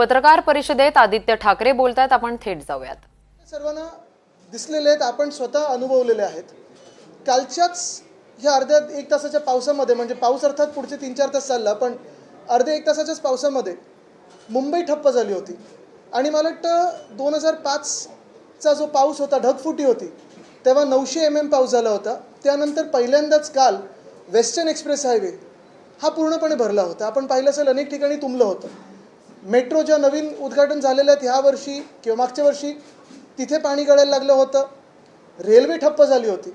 पत्रकार परिषदेत आदित्य ठाकरे बोलतात आपण थेट जाऊयात. सर्वांना दिसलेले आहेत. आपण स्वतः अनुभवलेले आहेत. कालच्याच ह्या अर्ध्या एक तासाच्या पावसामध्ये म्हणजे पाऊस अर्थात पुढचे तीन चार तास चालला पण अर्ध्या एक तासाच्याच पावसामध्ये मुंबई ठप्प झाली होती. आणि मला वाटतं दोन हजार पाचचा जो पाऊस होता ढगफुटी होती तेव्हा नऊशे एम एम पाऊस झाला होता. त्यानंतर पहिल्यांदाच काल वेस्टर्न एक्सप्रेस हायवे हा पूर्णपणे भरला होता. आपण पाहिलं असेल अनेक ठिकाणी तुंबलं होतं. मेट्रो ज्या नवीन उद्घाटन झालेल्या आहेत ह्या वर्षी किंवा मागच्या वर्षी तिथे पाणी गळायला लागलं होतं. रेल्वे ठप्प झाली होती.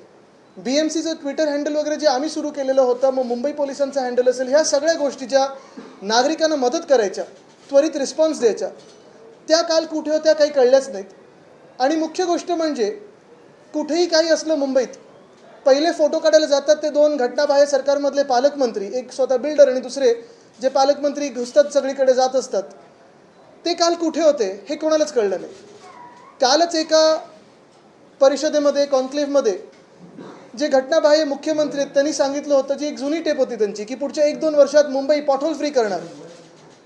बी एम सीचं ट्विटर हँडल वगैरे जे आम्ही सुरू केलेलं होतं मग मुंबई पोलिसांचं हँडल असेल ह्या सगळ्या गोष्टी ज्या नागरिकांना मदत करायच्या त्वरित रिस्पॉन्स द्यायच्या त्या काल कुठे होत्या काही कळल्याच नाहीत. आणि मुख्य गोष्ट म्हणजे कुठेही काही असलं मुंबईत पहिले फोटो काढायला जातात ते दोन घटनाबाह्य सरकारमधले पालकमंत्री एक स्वतः बिल्डर आणि दुसरे जे पालकमंत्री घुसतात सगळीकडे जात असतात ते काल कुठे होते हे कोणालाच कळलं नाही. कालच एका परिषदेमध्ये कॉन्क्लेव्हमध्ये जे घटनाबाह्य मुख्यमंत्री आहेत त्यांनी सांगितलं होतं जी एक जुनी टेप होती त्यांची की पुढच्या एक दोन वर्षात मुंबई पॉटहोल फ्री करणार.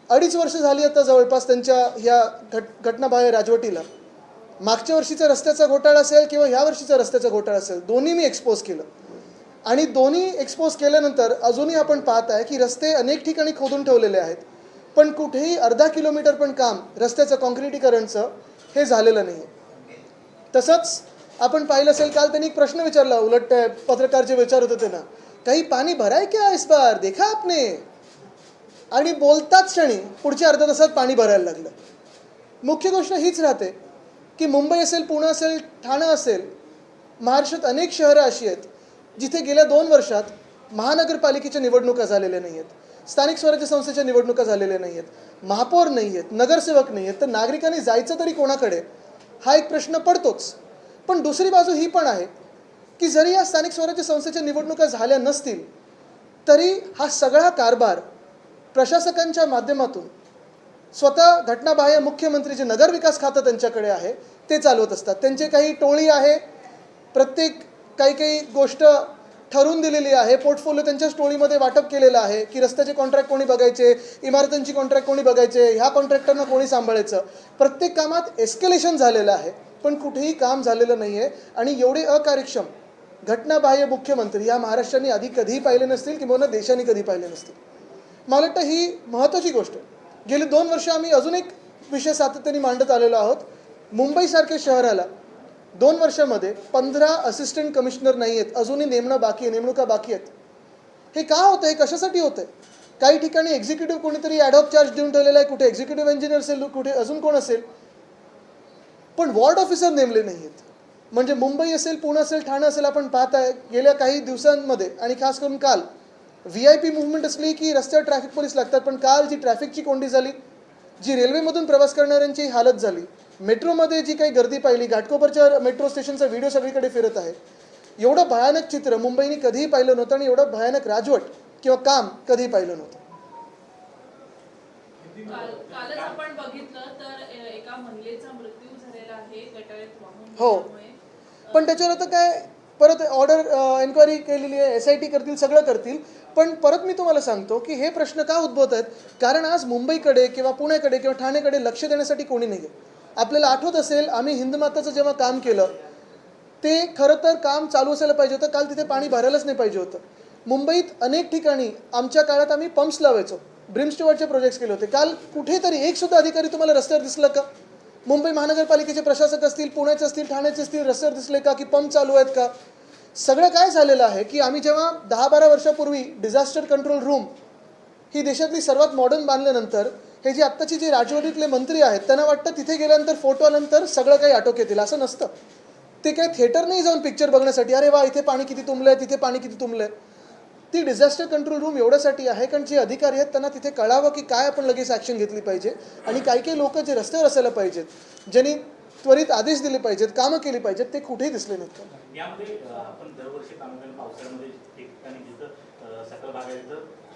अडीच वर्ष झाली आता जवळपास त्यांच्या ह्या घट घटनाबाह्य राजवटीला. मागच्या वर्षीचा रस्त्याचा घोटाळा असेल किंवा ह्या वर्षीचा रस्त्याचा घोटाळा असेल दोन्ही मी एक्सपोज केलं. आणि दोन्ही एक्सपोज केल्यानंतर अजूनही आपण पाहत आहे की रस्ते अनेक ठिकाणी खोदून ठेवलेले आहेत. पण कुठेही अर्धा किलोमीटर पण काम रस्त्याचं कॉन्क्रिटीकरणचं हे झालेलं नाही आहे तसंच आपण पाहिलं असेल काल त्यांनी एक प्रश्न विचारला उलट पत्रकार जे विचारत होते ना काही पाणी भराय क्या इस बार? देखा आपने? आणि बोलताच क्षणी पुढच्या अर्ध्या तासात पाणी भरायला लागलं. मुख्य गोष्ट हीच राहते की मुंबई असेल पुणे असेल ठाणं असेल महाराष्ट्रात अनेक शहरं अशी आहेत जिथे गेल्या दोन वर्षात महानगरपालिकेच्या निवडणुका झालेल्या नाही आहेत स्थानिक स्वराज्य संस्थेच्या निवडणुका झालेल्या नाही आहेत महापौर नाही आहेत नगरसेवक नाही आहेत तर नागरिकांनी जायचं तरी कोणाकडे? हा एक प्रश्न पडतोच. पण दुसरी बाजू ही पण आहे की जरी या स्थानिक स्वराज्य संस्थेच्या निवडणुका झाल्या नसतील तरी हा सगळा कारभार प्रशासकांच्या माध्यमातून स्वतः घटनाबाह्य मुख्यमंत्री जे नगरविकास खातं त्यांच्याकडे आहे ते चालवत असतात. त्यांचे काही टोळी आहे. प्रत्येक काही काही गोष्ट ठरवून दिलेली आहे. पोर्टफोलिओ त्यांच्या स्टोळीमध्ये वाटप केलेलं आहे की रस्त्याचे कॉन्ट्रॅक्ट कोणी बघायचे इमारतींची कॉन्ट्रॅक्ट कोणी बघायचे ह्या कॉन्ट्रॅक्टरना कोणी सांभाळायचं? प्रत्येक कामात एस्केलेशन झालेलं आहे पण कुठेही काम झालेलं नाही आहे आणि एवढे अकार्यक्षम घटनाबाह्य मुख्यमंत्री या महाराष्ट्राने आधी कधीही पाहिले नसतील किंवा देशाने कधी पाहिले नसतील. मला वाटतं ही महत्त्वाची गोष्ट गेली दोन वर्ष आम्ही अजून एक विषय सातत्याने मांडत आलेलो आहोत. मुंबईसारख्या शहराला दोन वर्षामध्ये पंधरा असिस्टंट कमिशनर नाही आहेत. अजूनही नेमणं बाकी आहे. नेमणुका बाकी आहेत. हे का होतं हे कशासाठी होतं आहे काही ठिकाणी एक्झिक्युटिव्ह कोणीतरी ॲडॉप चार्ज देऊन ठेवलेला आहे. कुठे एक्झिक्युटिव्ह इंजिनियर असेल कुठे अजून कोण असेल? पण वॉर्ड ऑफिसर नेमले नाही आहेत. म्हणजे मुंबई असेल पुणे असेल ठाणे असेल आपण पाहताय गेल्या काही दिवसांमध्ये आणि खास करून काल व्ही आय पी मुवमेंट असली की रस्त्यावर ट्रॅफिक पोलीस लागतात पण काल जी ट्रॅफिकची कोंडी झाली जी रेल्वेमधून प्रवास करणाऱ्यांची हालत झाली मेट्रोमध्ये जी काही गर्दी पाहिली घाटकोपरच्या मेट्रो स्टेशनचा व्हिडिओ सगळीकडे फिरत आहे. एवढं भयानक चित्र मुंबईने कधीही पाहिलं नव्हतं आणि एवढं भयानक राजवट किंवा काम कधीही पाहिलं नव्हतं. काल कालच आपण बघितलं तर एका महिलेचा मृत्यू झालेला आहे वाहून हो. पण त्याच्यावर आता काय परत ऑर्डर एन्क्वायरी केलेली आहे एस आय टी करतील सगळं करतील. पण परत मी तुम्हाला सांगतो की हे प्रश्न का उद्भवत आहेत? कारण आज मुंबईकडे किंवा पुण्याकडे किंवा ठाणेकडे लक्ष देण्यासाठी कोणी नाही आहे आपल्याला आठवत असेल आम्ही हिंदमाताचं जेव्हा काम केलं ते खरं तर काम चालू असायला पाहिजे होतं. काल तिथे पाणी भरायलाच नाही पाहिजे होतं. मुंबईत अनेक ठिकाणी आमच्या काळात आम्ही पंप्स लावायचो. ब्रिमस्टोवरचे प्रोजेक्ट्स केले होते. काल कुठेतरी एकसुद्धा अधिकारी तुम्हाला रस्त्यावर दिसला का? मुंबई महानगरपालिकेचे प्रशासक असतील पुण्याचे असतील ठाण्याचे असतील रस्त्यावर दिसले का? की पंप चालू आहेत का? सगळं काय झालेलं आहे की आम्ही जेव्हा दहा बारा वर्षापूर्वी डिझास्टर कंट्रोल रूम ही देशातली सर्वात मॉडर्न बांधल्यानंतर हे जे आत्ताचे जे राजवटीतले मंत्री आहेत त्यांना वाटतं तिथे गेल्यानंतर फोटो आल्यानंतर सगळं काही आटोक येतील असं नसतं. ते काय थिएटर नाही जाऊन पिक्चर बघण्यासाठी अरे वा इथे पाणी किती तुंबलंय तिथे पाणी किती तुंबलंय. ती डिझास्टर कंट्रोल रूम एवढ्यासाठी आहे कारण जे अधिकारी आहेत त्यांना तिथे कळावं की काय आपण लगेच ॲक्शन घेतली पाहिजे आणि काही काही लोक जे रस्त्यावर असायला पाहिजेत ज्यांनी त्वरित आदेश दिले पाहिजेत कामं केली पाहिजेत ते कुठेही दिसले नाहीत.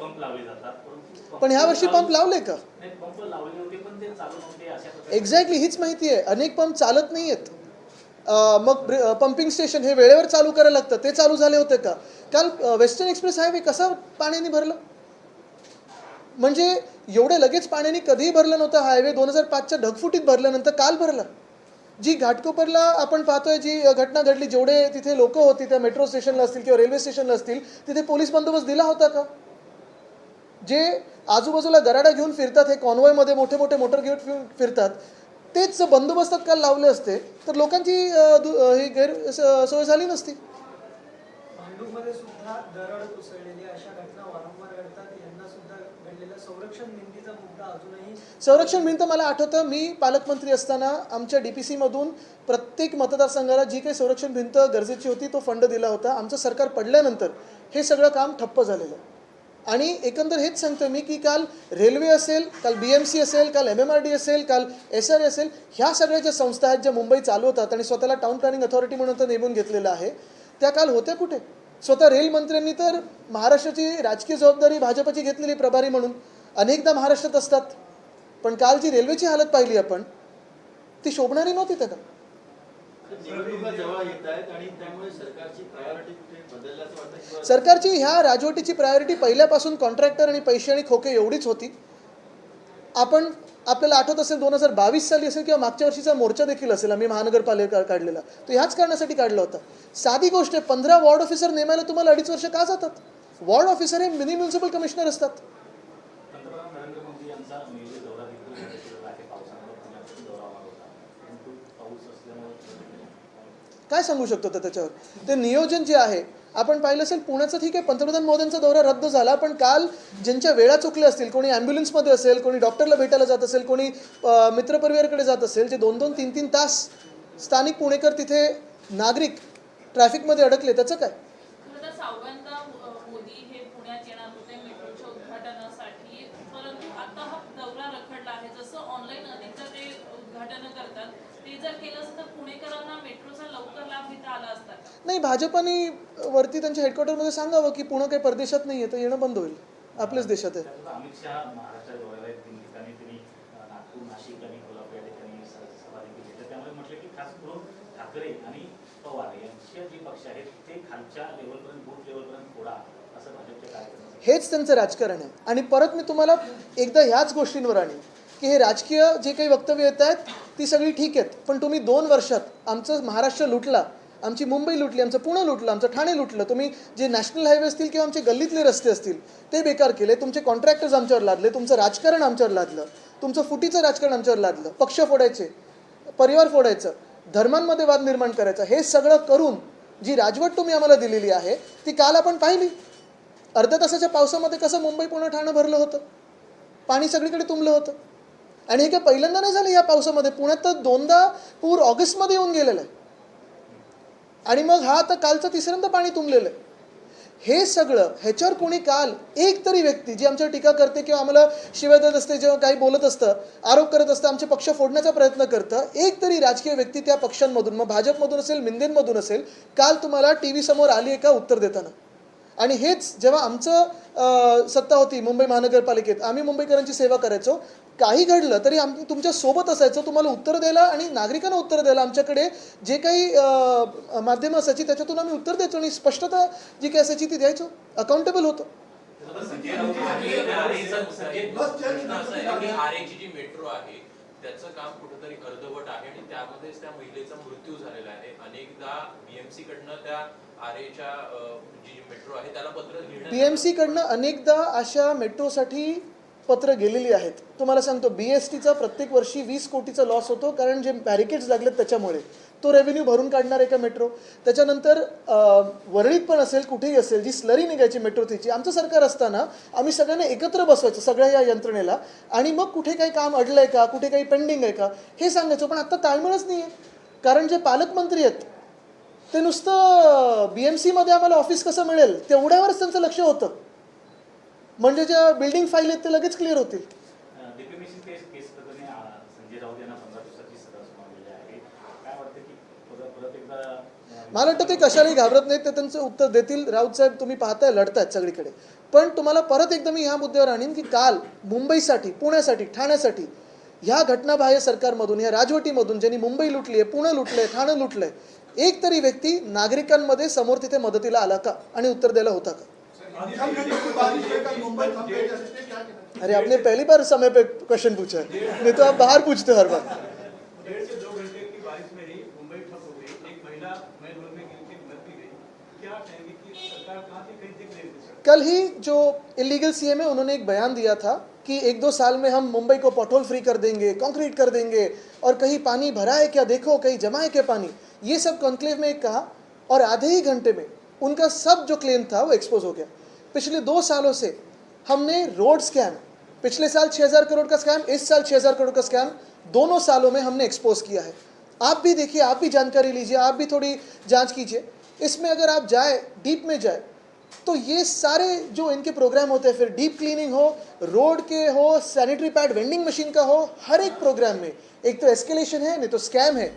पंप लावले जातात. परंतु पण ह्या वर्षी पंप लावले का? नाही पंप लावले नव्हते पण ते चालू नव्हते अशा प्रकारे एक्झॅक्टली हीच माहिती आहे. अनेक पंप चालत नाही आहेत मग पंपिंग स्टेशन हे वेळेवर चालू करायला लागतं. ते चालू झाले होते का? काल वेस्टर्न एक्सप्रेस हायवे कसा पाण्याने भरलं? म्हणजे एवढे लगेच पाण्याने कधीही भरलं नव्हतं. हायवे दोन हजार पाचच्या ढगफुटीत भरल्यानंतर काल भरलं. जी घाटकोपरला आपण पाहतोय जी घटना घडली जेवढे तिथे लोक होती त्या मेट्रो स्टेशनला असतील किंवा रेल्वे स्टेशनला असतील तिथे पोलीस बंदोबस्त दिला होता का? जे आजूबाजूला गराडा घेऊन फिरतात हे कॉन्वॉयमध्ये मोठे मोठे मोटर घेऊन फिरून फिरतात तेच बंदोबस्तात काल लावले असते तर लोकांची ही गैर सोय झाली नसती. संरक्षण भिंत मला आठवतं मी पालकमंत्री असताना आमच्या डी पी सीमधून प्रत्येक मतदारसंघाला जी काही संरक्षण भिंत गरजेची होती तो फंड दिला होता. आमचं सरकार पडल्यानंतर हे सगळं काम ठप्प झालेलं आहे. आणि एकंदर हेच सांगतो मी की काल रेल्वे असेल काल बी एम सी असेल काल एम एम आर डी असेल काल एस आर असेल ह्या सगळ्या ज्या संस्था आहेत ज्या मुंबई चालवतात आणि स्वतःला टाउन प्लॅनिंग अथॉरिटी म्हणून तर नेमून घेतलेलं आहे त्या काल होत्या कुठे? स्वतः रेल मंत्र्यांनी तर महाराष्ट्राची राजकीय जबाबदारी भाजपची घेतलेली प्रभारी म्हणून. अनेकदा महाराष्ट्रात असतात. पण काल जी रेल्वेची हालत पाहिली आपण ती शोभणारी नव्हती त्यांना निवडणुका जवळ येत आहेत आणि त्यामुळे सरकारची प्रायोरिटी कुठे बदलल्याचं वाटतं किंवा सरकारची ह्या राजवटीची प्रायोरिटी पहिल्यापासून कॉन्ट्रॅक्टर आणि पैसे आणि खोके एवढीच होती. आपण आपल्याला आठवत असेल दोन हजार बावीस साली असेल किंवा मागच्या वर्षीचा मोर्चा देखील असेल आम्ही महानगरपालिका काढलेला. तो ह्याच कारणासाठी काढला होता. साधी गोष्ट आहे पंधरा वॉर्ड ऑफिसर नेमायला तुम्हाला अडीच वर्ष का जातात? वॉर्ड ऑफिसर हे मिनी म्युन्सिपल कमिशनर असतात. काय सांगू शकतो तर त्याच्यावर? ते नियोजन जे आहे आपण पाहिलं असेल पुण्याचं ठीक आहे पंतप्रधान मोदींचा दौरा रद्द झाला पण काल ज्यांच्या वेळा चुकल्या असतील कोणी ॲम्ब्युलन्समध्ये असेल कोणी डॉक्टरला भेटायला जात असेल कोणी मित्रपरिवाराकडे जात असेल जे दोन दोन तीन तीन तास स्थानिक पुणेकर तिथे नागरिक ट्रॅफिकमध्ये अडकले त्याचं काय? ऑनलाईन ते जर केलं असतं तर पुणेकरांना मेट्रो नाही भाजपाने वरती त्यांच्या हेडक्वार्टरमध्ये सांगावं की पुणं काही परदेशात नाही आहे तर येणं बंद होईल. आपल्याच देशात आहे. त्यातून अमित शहा महाराष्ट्रात दौऱ्याला आहेत तीन ठिकाणी त्यांनी अं, नागपूर नाशिक आणि कोल्हापूर या ठिकाणी स- सभा देखील घेतल्या. त्यामुळे म्हटलं की खास करून ठाकरे आणि पवार यांचे जे पक्ष आहेत ते खालच्या लेवलपर्यंत बूथ लेवलपर्यंत फोडा असं भाजपचे कार्यकर्ते हेच त्यांचं राजकारण आहे. आणि परत मी तुम्हाला एकदा ह्याच गोष्टींवर आणेन. की हे राजकीय जे काही वक्तव्य येत आहेत ती सगळी ठीक आहेत. पण तुम्ही दोन वर्षात आमचं महाराष्ट्र लुटला आमची मुंबई लुटली आमचं पुणे लुटलं आमचं ठाणे लुटलं तुम्ही जे नॅशनल हायवे असतील किंवा आमचे गल्लीतले रस्ते असतील ते बेकार केले तुमचे कॉन्ट्रॅक्टर्स आमच्यावर लादले तुमचं राजकारण आमच्यावर लादलं तुमचं फुटीचं राजकारण आमच्यावर लादलं पक्ष फोडायचे परिवार फोडायचं धर्मांमध्ये वाद निर्माण करायचा हे सगळं करून जी राजवट तुम्ही आम्हाला दिलेली आहे ती काल आपण पाहिली. अर्ध्या तासाच्या पावसामध्ये कसं मुंबई पुणे ठाणं भरलं होतं? पाणी सगळीकडे तुंबलं होतं. आणि हे काय पहिल्यांदा नाही झालं या पावसामध्ये? पुण्यात तर दोनदा पूर ऑगस्टमध्ये येऊन गेलेला आहे. आणि मग हा आता कालचं तिसऱ्यांदा पाणी तुंबलेलं आहे. हे सगळं ह्याच्यावर कोणी काल एक तरी व्यक्ती जी आमच्यावर टीका करते किंवा आम्हाला शिवाय देत असते जेव्हा काही बोलत असतं आरोप करत असतं आमचे पक्ष फोडण्याचा प्रयत्न करतं एक तरी राजकीय व्यक्ती त्या पक्षांमधून मग भाजपमधून असेल मिंदेंमधून असेल काल तुम्हाला टी व्ही समोर आली आहे का उत्तर देताना. आणि हेच जेव्हा आमचं सत्ता होती मुंबई महानगरपालिकेत आम्ही मुंबईकरांची सेवा करायचो काही घडलं तरी आम्ही तुमच्यासोबत असायचो तुम्हाला उत्तर द्यायला आणि नागरिकांना उत्तर द्यायला आमच्याकडे जे काही माध्यमं असायची त्याच्यातून आम्ही उत्तर द्यायचो आणि स्पष्टता जी काही असायची ती द्यायचो. अकाउंटेबल होतो. आरेची जी मेट्रो आहे त्याचं काम कुठेतरी अर्धवट आहे आणि त्यामध्येच त्या महिलेचा मृत्यू झालेला आहे. अनेकदा बीएमसी कडनं त्या आरेच्या जी मेट्रो आहे त्याला पत्र बीएमसी कडनं अनेकदा अशा मेट्रोसाठी पत्र गेलेली आहेत. तुम्हाला सांगतो बी एस टीचा प्रत्येक वर्षी वीस कोटीचा लॉस होतो कारण जे बॅरिकेड्स लागलेत त्याच्यामुळे. तो रेव्हेन्यू भरून काढणार आहे का मेट्रो त्याच्यानंतर वरळीत पण असेल कुठेही असेल जी स्लरी निघायची मेट्रो तिची आमचं सरकार असताना आम्ही सगळ्यांना एकत्र बसवायचं सगळ्या या यंत्रणेला. आणि मग कुठे काही काम अडलं आहे का? कुठे काही पेंडिंग आहे का? हे सांगायचो पण आत्ता ताळमेळच नाही आहे कारण जे पालकमंत्री आहेत ते नुसतं बी एम सीमध्ये आम्हाला ऑफिस कसं मिळेल? तेवढ्यावरच त्यांचं लक्ष होतं. म्हणजे ज्या बिल्डिंग फाईल आहेत ते लगेच क्लिअर होतील. केस केस प्रकरणी संजय राऊत यांना पंधरा दिवसाची सजा सुनावलेली आहे. काय वाटतं की मला वाटतं ते कशालाही घाबरत नाहीत ते त्यांचं उत्तर देतील. राऊत साहेब तुम्ही पाहताय लढतायत सगळीकडे. पण तुम्हाला परत एकदा मी ह्या मुद्द्यावर आणीन की काल मुंबईसाठी पुण्यासाठी ठाण्यासाठी ह्या घटनाबाह्य सरकारमधून ह्या राजवटीमधून ज्यांनी मुंबई लुटली आहे पुणे लुटलंय ठाणं लुटलंय एक तरी व्यक्ती नागरिकांमध्ये समोर तिथे मदतीला आला का? आणि उत्तर द्यायला होता का? अरे आपने पहली बार समय पे क्वेश्चन पूछा है। नहीं तो आप बाहर पूछते हर बार। कल ही जो इलीगल सीएम है उन्होंने एक बयान दिया था कि एक दो साल में हम मुंबई को पोटोल फ्री कर देंगे कंक्रीट कर देंगे और कहीं पानी भरा है क्या देखो कहीं जमा है क्या पानी। ये सब कॉन्क्लेव में कहा और आधे ही घंटे में उनका सब जो क्लेम था वो एक्सपोज हो गया। पिछले दो सालों से हमने रोड स्कैम, पिछले साल 6000 करोड़ का स्कैम, इस साल 6000 करोड़ का स्कैम, दोनों सालों में हमने एक्सपोज किया है। आप भी देखिए, आप भी जानकारी लीजिए, आप भी थोड़ी जाँच कीजिए। इसमें अगर आप जाए डीप में जाए तो ये सारे जो इनके प्रोग्राम होते हैं, फिर डीप क्लीनिंग हो रोड के हो सैनिटरी पैड वेंडिंग मशीन का हो, हर एक प्रोग्राम में एक तो एस्केलेशन है, नहीं तो स्कैम है।